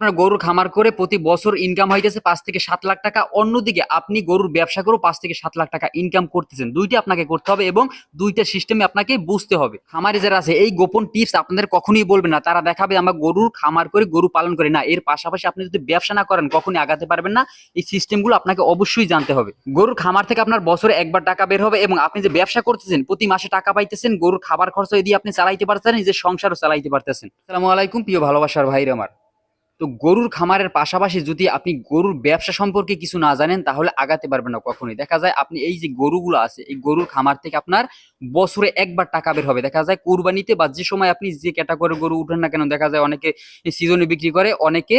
আপনার গরুর খামার করে প্রতি বছর ইনকাম হইতেছে পাঁচ থেকে সাত লাখ টাকা। অন্যদিকে আপনি গরুর ব্যবসা করেও পাঁচ থেকে সাত লাখ টাকা ইনকাম করতেছেন। দুইটা আপনাকে করতে হবে এবং দুইটা সিস্টেমে আপনাকে বুঝতে হবে। খামারে যারা আছে, এই গোপন টিপস আপনাদের কখনোই বলবে না। তারা দেখাবে, আমরা গরুর খামার করে গরু পালন করি না। এর পাশাপাশি আপনি যদি ব্যবসা না করেন, কখনই আগাতে পারবেন না। এই সিস্টেমগুলো আপনাকে অবশ্যই জানতে হবে। গরুর খামার থেকে আপনার বছরে একবার টাকা বের হবে এবং আপনি যে ব্যবসা করতেছেন, প্রতি মাসে টাকা পাইতেছেন, গরুর খাবার খরচ দিয়ে আপনি চালাইতে পারতেছেন নিজের সংসারও চালাইতে পারতেছেন। আসসালামু আলাইকুম, প্রিয় ভালোবাসার ভাইরা আমার। তো গরুর খামারের পাশাপাশি যদি আপনি গরুর ব্যবসা সম্পর্কে কিছু না জানেন, তাহলে আগাতে পারবেন না কখনোই। দেখা যায় আপনি এই যে গরুগুলো আছে, এই গরুর খামার থেকে আপনার বছরে একবার টাকা বের হবে। দেখা যায় কোরবানিতে বা যে সময় আপনি যে ক্যাটাগরি গরু উঠেন না কেন, দেখা যায় অনেকে সিজনে বিক্রি করে, অনেকে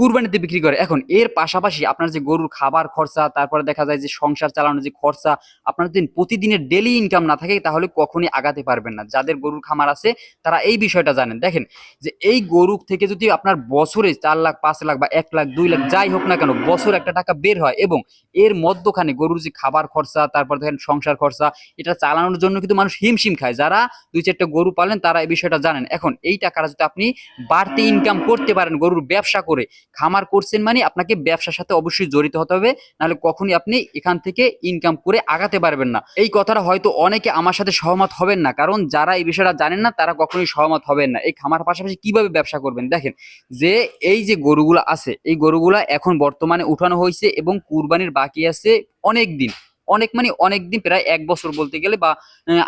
কুরবানিতে বিক্রি করে। এখন এর পাশাপাশি আপনার যে গরুর খাবার খরচা, তারপরে দেখা যায় যে সংসার চালানোর যে খরচা, আপনার যদি প্রতিদিনের ডেলি ইনকাম না থাকে, তাহলে কখনই আগাতে পারবেন না। যাদের গরুর খামার আছে, তারা এই বিষয়টা জানেন। দেখেন, যে এই গরু থেকে যদি আপনার বছরে চার লাখ, পাঁচ লাখ বা এক লাখ, দুই লাখ, যাই হোক না কেন, বছর একটা টাকা বের হয় এবং এর মধ্যখানে গরুর যে খাবার খরচা, তারপর দেখেন সংসার খরচা, এটা চালানোর জন্য কিন্তু মানুষ হিমশিম খায়। যারা দুই চারটা গরু পালেন, তারা এই বিষয়টা জানেন। এখন এই টাকাটা যদি আপনি বাড়তি ইনকাম করতে পারেন গরুর ব্যবসা করে খামার করছেন মানে আপনাকে ব্যবসার সাথে অবশ্যই জড়িত হতে হবে, নাহলে কখনই আপনি এখান থেকে ইনকাম করে আগাতে পারবেন না। এই কথাটা হয়তো অনেকে আমার সাথে সহমত হবেন না, কারণ যারা এই বিষয়টা জানেন না, তারা কখনোই সহমত হবেন না। এই খামার পাশাপাশি কীভাবে ব্যবসা করবেন? দেখেন, যে এই যে গরুগুলো আছে, এই গরুগুলা এখন বর্তমানে উঠানো হয়েছে এবং কুরবানির বাকি আছে অনেক দিন। অনেক মানে অনেক দিন, প্রায় এক বছর বলতে গেলে বা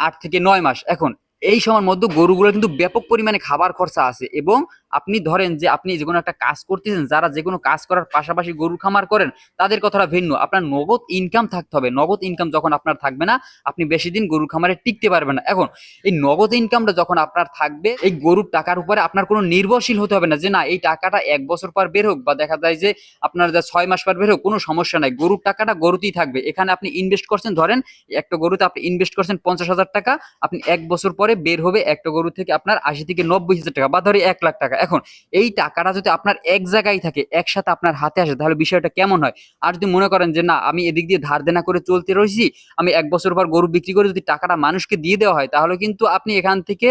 আট থেকে নয় মাস। এখন এই সময়ের মধ্যে গরুগুলো কিন্তু ব্যাপক পরিমাণে খাবার খরচা আছে এবং আপনি ধরেন যে আপনি যে কোনো একটা কাজ করতেছেন, যারা যে কোনো কাজ করার পাশাপাশি গরুর খামার করেন, তাদের কথাটা ভিন্ন। আপনার নগদ ইনকাম থাকতে হবে। নগদ ইনকাম যখন আপনার থাকবে না, আপনি বেশি দিন গরুর খামারে টিকতে পারবেন না। এখন, এই নগদ ইনকামটা যখন আপনার থাকবে, এই গরুর টাকার উপরে আপনার কোনো নির্ভরশীল হতে হবে না যে না, এই টাকাটা এক বছর পর বের হোক বা দেখা যায় যে আপনার যা ছয় মাস পর বের হোক, কোনো সমস্যা নাই। গরুর টাকাটা গরুতেই থাকবে। এখানে আপনি ইনভেস্ট করছেন, ধরেন একটা গরুতে আপনি ইনভেস্ট করছেন পঞ্চাশ হাজার টাকা, আপনি এক বছর পরে বের হবে একটা গরু থেকে আপনার আশি থেকে নব্বই হাজার টাকা বা ধরে এক লাখ টাকা। এখন এই টাকাটা যদি আপনার এক জায়গায় থাকে, একসাথে আপনার হাতে আসে, তাহলে বিষয়টা কেমন হয়? আর যদি মনে করেন যে না, আমি এদিক দিয়ে ধার দেনা করে চলতে রয়েছি, আমি এক বছর পর গরু বিক্রি করে যদি টাকাটা মানুষকে দিয়ে দেওয়া হয়, তাহলে কিন্তু আপনি এখান থেকে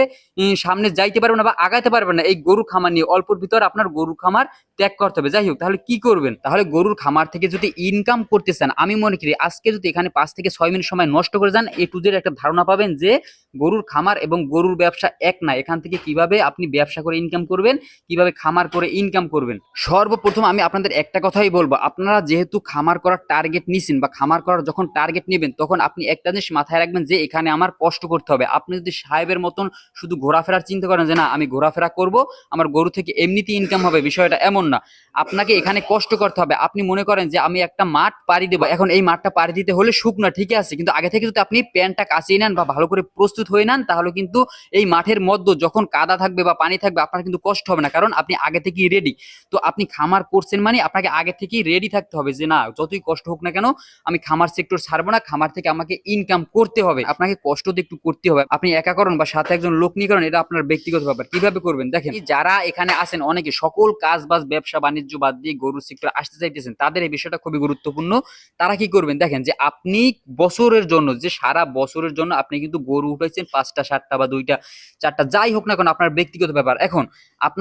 সামনে যাইতে পারবেন না বা আগাতে পারবেন না। এই গরু খামার নিয়ে অল্পর ভিতর আপনার গরু খামার ত্যাগ করতে হবে। যাই হোক, তাহলে কি করবেন? তাহলে গরুর খামার থেকে যদি ইনকাম করতে চান, আমি মনে করি আজকে যদি এখানে পাঁচ থেকে ছয় মিনিট সময় নষ্ট করে যান, এ টু জেড একটা ধারণা পাবেন যে গরুর খামার এবং গরুর ব্যবসা এক না। এখান থেকে কীভাবে আপনি ব্যবসা করে ইনকাম করবেন কীভাবে খামার করে ইনকাম করবেন? সর্বপ্রথম আমি আপনাদের একটা কথাই বলব, আপনারা যেহেতু খামার করার টার্গেট নিছেন বা খামার করার যখন টার্গেট নেবেন, তখন আপনি একটা জিনিস মাথায় রাখবেন যে এখানে আমার কষ্ট করতে হবে। আপনি যদি সাহেবের মতন শুধু ঘোরাফেরার চিন্তা করেন যে না, আমি ঘোরাফেরা করব, আমার গরু থেকে এমনিতেই ইনকাম হবে, বিষয়টা এমন না। আপনাকে এখানে কষ্ট করতে হবে। আপনি মনে করেন যে আমি একটা মাঠ পাড়ি দেবো, এখন এই মাঠটা পাড়ি দিতে হলে শুকনো, ঠিকই আছে, কিন্তু আগে থেকে যদি আপনি প্যান্টটা কাচিয়ে নেন বা ভালো করে প্রস্তুত হয়ে নেন, তাহলে কিন্তু এই মাঠের মধ্যে যখন কাদা থাকবে বা পানি থাকবে, আপনার কিন্তু কষ্ট হবে না, কারণ আপনি আগে থেকেই রেডি তো আপনি খামার করছেন মানে আপনাকে আগে থেকেই রেডি থাকতে হবে যে না, যতই কষ্ট হোক না কেন, আমি খামার সেক্টর ছাড়বো না, খামার থেকে আমাকে ইনকাম করতে হবে। আপনাকে কষ্ট তো একটু করতে হবে। আপনি একা করেন বা সাথে একজন লোক নিয়ে করেন, এটা আপনার ব্যক্তিগত ব্যাপার। কীভাবে করবেন? দেখেন যারা এখানে আছেন, অনেকে সকল কাজ বাজ ব্যবসা, বাণিজ্য বাদ দিয়ে গরুর সেক্টর আসতে চাইতেছেন, তাদের এই বিষয়টা খুবই গুরুত্বপূর্ণ। তারা কি করবেন? দেখেন যে আপনি বছরের জন্য, যে সারা বছরের জন্য আপনি কিন্তু গরু উঠাইছেন পাঁচটা, সাতটা বা দুইটা, চারটা, যাই হোক না কেন, আপনার ব্যক্তিগত ব্যাপার। এখন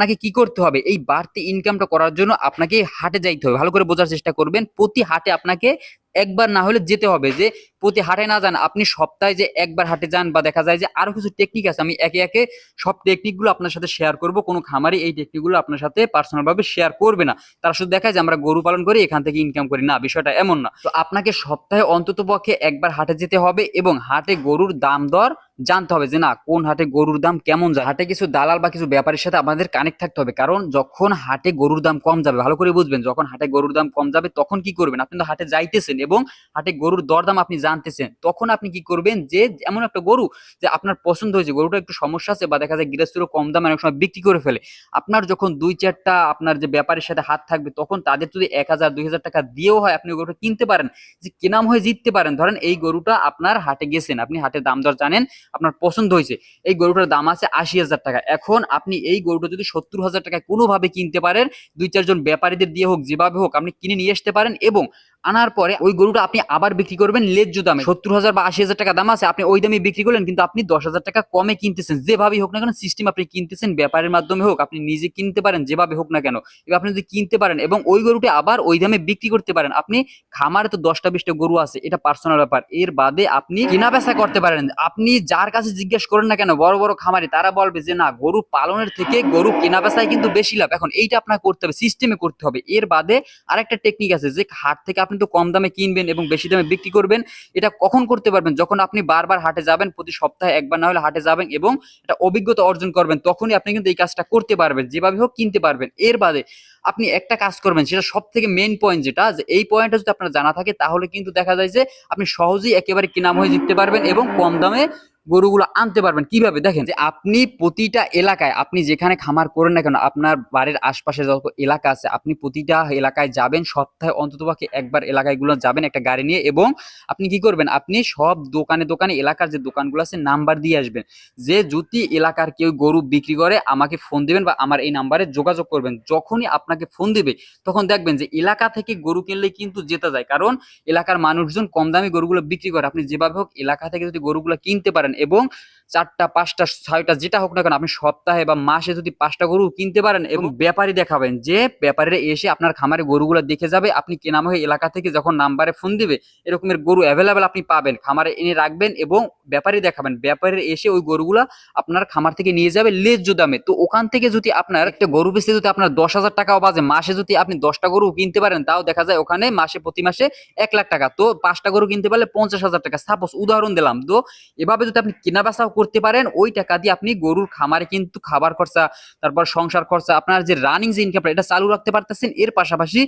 আপনাকে কি করতে হবে? এই বাড়তি ইনকামটা করার জন্য আপনাকে হাটে যাইতে হবে। ভালো করে বোঝার চেষ্টা করবেন। প্রতি হাটে আপনাকে একবার না হলে যেতে হবে যে, প্রতি হাটে না যান, আপনি সপ্তাহে যে একবার হাটে যান বা দেখা যায় যে আরও কিছু টেকনিক আছে, আমি একে একে সব টেকনিকগুলো আপনার সাথে শেয়ার করব। কোনো খামারে এই টেকনিকগুলো আপনার সাথে পার্সোনাল ভাবে শেয়ার করবে না। তারা শুধু দেখায় যে, আমরা গরু পালন করি, এখান থেকে ইনকাম করি। না, বিষয়টা এমন না। তো আপনাকে সপ্তাহে অন্তত পক্ষে একবার হাটে যেতে হবে এবং হাটে গরুর দাম দর জানতে হবে যে না, কোন হাটে গরুর দাম কেমন যায়? হাটে কিছু দালাল বা কিছু ব্যাপারের সাথে আমাদের কানেক্ট থাকতে হবে। কারণ যখন হাটে গরুর দাম কম যাবে, ভালো করে বুঝবেন, যখন হাটে গরুর দাম কম যাবে, তখন কি করবেন? আপনি তো হাটে যাইতেছেন এবং হাটে গরুর দরদাম আপনি জানতেছেন। তখন আপনি কি করবেন যে, এমন একটা গরু যে আপনার পছন্দ হয়েছে, গরুটা একটু সমস্যা আছে বা দেখা যায় গৃহস্থেরও কম দামে অনেক সময় বিক্রি করে ফেলে। আপনার যখন দুই চারটা আপনার যে ব্যাপারের সাথে হাত থাকবে, তখন তাদের যদি এক হাজার, দুই হাজার টাকা দিয়েও হয়, আপনি গরুটা কিনতে পারেন। যে কেনাম হয়ে জিততে পারেন। ধরেন এই গরুটা আপনার হাটে গেছেন, আপনি হাটের দাম দর জানেন আপনার পছন্দ হয়েছে, এই গরুটার দাম আছে আশি হাজার টাকা। এখন আপনি এই গরুটা যদি সত্তর হাজার টাকায় কোনোভাবে কিনতে পারেন, দুই চারজন ব্যাপারীদের দিয়ে হোক, যেভাবে হোক, আপনি কিনে নিয়ে আসতে পারেন এবং আনার পরে ওই গরুটা আপনি আবার বিক্রি করবেন লেজ্জ দামে। সত্তর হাজার বা আশি হাজার টাকা দাম আছে, আপনি ওই দামে বিক্রি করলেন, কিন্তু আপনি দশ হাজার টাকা কমে কিনতেছেন। যেভাবেই হোক না কেন সিস্টেম আপনি কিনতেছেন, ব্যাপারের মাধ্যমে হোক, আপনি নিজে কিনতে পারেন, যেভাবে হোক না কেন। এবার আপনি যদি কিনতে পারেন এবং ওই গরুটি আবার ওই দামে বিক্রি করতে পারেন, আপনি খামারে তো দশটা, বিশটা গরু আছে, এটা পার্সোনাল ব্যাপার। এর বাদে আপনি কেনা বেচা করতে পারেন। আপনি যার কাছে জিজ্ঞেস করেন না কেন, বড় বড় খামারে, তারা বলবে যে, না, গরু পালনের থেকে গরু কেনা বেচায় কিন্তু বেশি লাভ। এখন এইটা আপনার করতে হবে সিস্টেমে করতে হবে। এর বাদে আরেকটা টেকনিক আছে, যে হাট থেকে আপনি তো কম দামে কিনবেন এবং বেশি দামে বিক্রি করবেন, এটা কখন করতে পারবেন? যখন আপনি বারবার হাটে যাবেন, প্রতি সপ্তাহে একবার না হলে হাটে যাবেন এবং একটা অভিজ্ঞতা অর্জন করবেন, তখনই আপনি কিন্তু এই কাজটা করতে পারবেন, যেভাবে হোক কিনতে পারবেন। এর বাদে আপনি একটা কাজ করবেন, সেটা সব থেকে মেন পয়েন্ট যেটা, যে এই পয়েন্টটা যদি আপনার জানা থাকে, তাহলে কিন্তু দেখা যায় যে আপনি সহজেই একেবারে কিনাম হয়ে জিততে পারবেন এবং কম দামে গরুগুলো আনতে পারবেন। কীভাবে? দেখেন, যে আপনি প্রতিটা এলাকায়, আপনি যেখানে খামার করেন না কেন, আপনার বাড়ির আশপাশে যত এলাকা আছে, আপনি প্রতিটা এলাকায় যাবেন, সপ্তাহে অন্তত অন্ততপক্ষে একবার এলাকায়গুলো যাবেন একটা গাড়ি নিয়ে এবং আপনি কি করবেন? আপনি সব দোকানে দোকানে এলাকার যে দোকানগুলো আছে, নাম্বার দিয়ে আসবেন। যে যদি এলাকার কেউ গরু বিক্রি করে, আমাকে ফোন দিবেন বা আমার এই নাম্বারে যোগাযোগ করবেন। যখনই আপনাকে ফোন দেবে, তখন দেখবেন যে এলাকা থেকে গরু কিনলে কিন্তু জেতা যায়। কারণ এলাকার মানুষজন কম দামে গরুগুলো বিক্রি করে। আপনি যেভাবে হোক, এলাকা থেকে যদি গরুগুলো কিনতে পারেন এবং চারটা পাঁচটা ছয়টা যেটা হোক না কেন আপনি সপ্তাহে বা মাসে যদি পাঁচটা গরু কিনতে পারেন এবং ব্যাপারী দেখাবেন যে ব্যাপারীরা এসে আপনার খামারে গরুগুলো দেখে যাবে আপনি কেনাম হয়ে এলাকা থেকে যখন নাম্বারে ফোন দিবে এরকমের গরু অ্যাভেলেবেল আপনি পাবেন খামারে এনে রাখবেন এবং ব্যাপারী দেখাবেন ব্যাপারীরা এসে ওই গরুগুলা আপনার খামার থেকে নিয়ে যাবে লেজ্জ দামে। তো ওখান থেকে যদি আপনার একটা গরু বেচতে যদি আপনার দশ হাজার টাকাও বাজে মাসে যদি আপনি দশটা গরু কিনতে পারেন তাও দেখা যায় ওখানে মাসে প্রতি মাসে এক লাখ টাকা। তো পাঁচটা গরু কিনতে পারলে পঞ্চাশ হাজার টাকা। সাপোজ উদাহরণ দিলাম তো এভাবে যদি আপনি কেনা বেচাও করতে পারেন, ওই টাকা দিয়ে আপনি গরুর খামারে কিন্তু খাবার খরচা, তারপর সংসার খরচা, আপনার যে রানিং যে ইনকাম এটা চালু রাখতে পারতেছেন। এর পাশাপাশি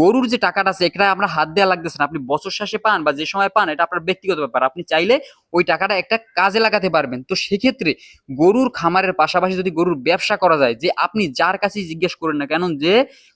গরুর যে টাকাটা আছে, এটা আমরা হাত দেওয়া লাগতেছে না। আপনি বছর শেষে পান বা যে সময় পান, এটা আপনার ব্যক্তিগত ব্যাপার। আপনি চাইলে ওই টাকাটা একটা কাজে লাগাতে পারবেন। তো সেক্ষেত্রে গরুর খামারের পাশাপাশি যদি গরুর ব্যবসা করা যায়, যে আপনি যার কাছেই জিজ্ঞেস করেন না কেন, যে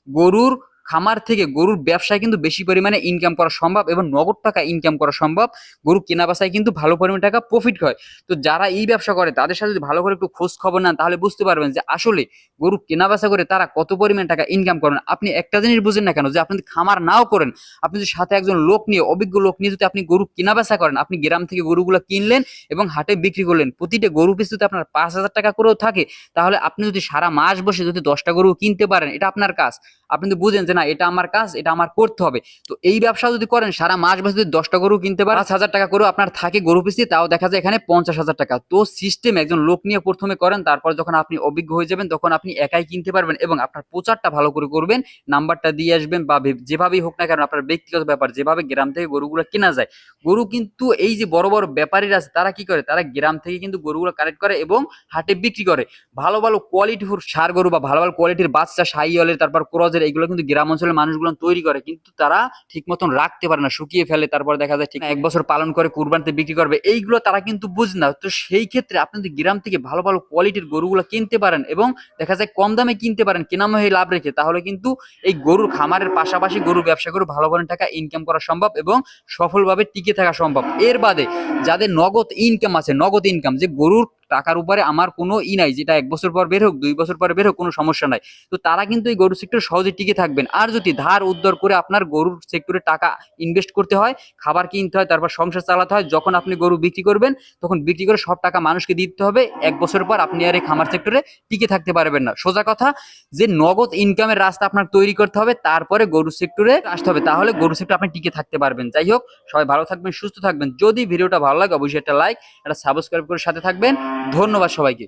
গরুর খামার থেকে গরুর ব্যবসায় কিন্তু বেশি পরিমাণে ইনকাম করা সম্ভব এবং নগদ টাকা ইনকাম করা সম্ভব। গরু কেনা বেচায় কিন্তু ভালো পরিমাণে টাকা প্রফিট হয়। তো যারা এই ব্যবসা করে, তাদের সাথে যদি ভালো করে একটু খোঁজ খবর নেন, তাহলে বুঝতে পারবেন যে আসলে গরু কেনা বেচা করে তারা কত পরিমাণ টাকা ইনকাম করেন। আপনি একটা জিনিস বুঝেন না কেন? যে আপনি খামার নাও করেন, আপনি যদি সাথে একজন লোক নিয়ে, অভিজ্ঞ লোক নিয়ে যদি আপনি গরু কেনা বেচা করেন, আপনি গ্রাম থেকে গরুগুলো কিনলেন এবং হাটে বিক্রি করলেন, প্রতিটা গরু পিছু যদি আপনার পাঁচ হাজার টাকা করেও থাকে, তাহলে আপনি যদি সারা মাস বসে যদি দশটা গরু কিনতে পারেন, এটা আপনার কাজ। আপনি তো বুঝেন যে না, এটা আমার কাজ, এটা আমার করতে হবে। তো এই ব্যবসা যদি করেন, সারা মাস বসে যদি দশটা গরু কিনতে পারেন, পাঁচ হাজার টাকা করেও আপনার থাকে গরু পিসি, তাও দেখা যায় এখানে পঞ্চাশ হাজার টাকা। তো সিস্টেম একজন লোক নিয়ে প্রথমে করেন, তারপর যখন আপনি অভিজ্ঞ হয়ে যাবেন, তখন আপনি একাই কিনতে পারবেন এবং আপনার প্রচারটা ভালো করে করবেন, নাম্বারটা দিয়ে আসবেন বা যেভাবেই হোক না কেন, আপনার ব্যক্তিগত ব্যাপার, যেভাবে গ্রাম থেকে গরুগুলো কেনা যায়। গরু কিন্তু এই যে বড় বড় ব্যাপারীরা আছে, তারা কি করে? তারা গ্রাম থেকে কিন্তু গরুগুলো কালেক্ট করে এবং হাটে বিক্রি করে। ভালো ভালো কোয়ালিটিফুল সার গরু বা ভালো ভালো কোয়ালিটির বাচ্চা, সাইওয়ালের, তারপর ক্রজের এগুলো কিন্তু গ্রাম অঞ্চলের মানুষগুলো তৈরি করে কিন্তু তারা ঠিক মতন রাখতে পারে না শুকিয়ে ফেলে তারপর দেখা যায় ঠিক এক বছর পালন করে কুরবানিতে বিক্রি করবে এইগুলো তারা কিন্তু বুঝে না। তো সেই ক্ষেত্রে আপনি যদি গ্রাম থেকে ভালো ভালো কোয়ালিটির গরুগুলো কিনতে পারেন এবং দেখা যায় কম দামে কিনতে পারেন কেনামহে লাভ রেখে তাহলে কিন্তু এই গরুর খামারের পাশাপাশি গরুর ব্যবসা করে ভালো ভালো টাকা ইনকাম করা সম্ভব এবং সফলভাবে টিকে থাকা সম্ভব। এর বাদে যাদের নগদ ইনকাম আছে নগদ ইনকাম যে গরুর টাকার উপরে আমার কোনো ই নাই, যেটা এক বছর পর বের হোক, দুই বছর পর বের হোক, কোনো সমস্যা নাই। তো তারা কিন্তু এই গরু সেক্টর সহজে টিকে থাকবেন। আর যদি ধার উদ্ধার করে আপনার গরুর সেক্টরে টাকা ইনভেস্ট করতে হয়, খাবার কিনতে হয়, তারপর সংসার চালাতে হয়, যখন আপনি গরু বিক্রি করবেন, তখন বিক্রি করে সব টাকা মানুষকে দিতে হবে। এক বছর পর আপনি আর এই খামার সেক্টরে টিকে থাকতে পারবেন না। সোজা কথা, যে নগদ ইনকামের রাস্তা আপনার তৈরি করতে হবে, তারপরে গরু সেক্টরে আসতে হবে। তাহলে গরু সেক্টর আপনি টিকে থাকতে পারবেন। যাই হোক, সবাই ভালো থাকবেন, সুস্থ থাকবেন। যদি ভিডিওটা ভালো লাগে, অবশ্যই একটা লাইক একটা সাবস্ক্রাইব করে সাথে থাকবেন। ধন্যবাদ সবাইকে।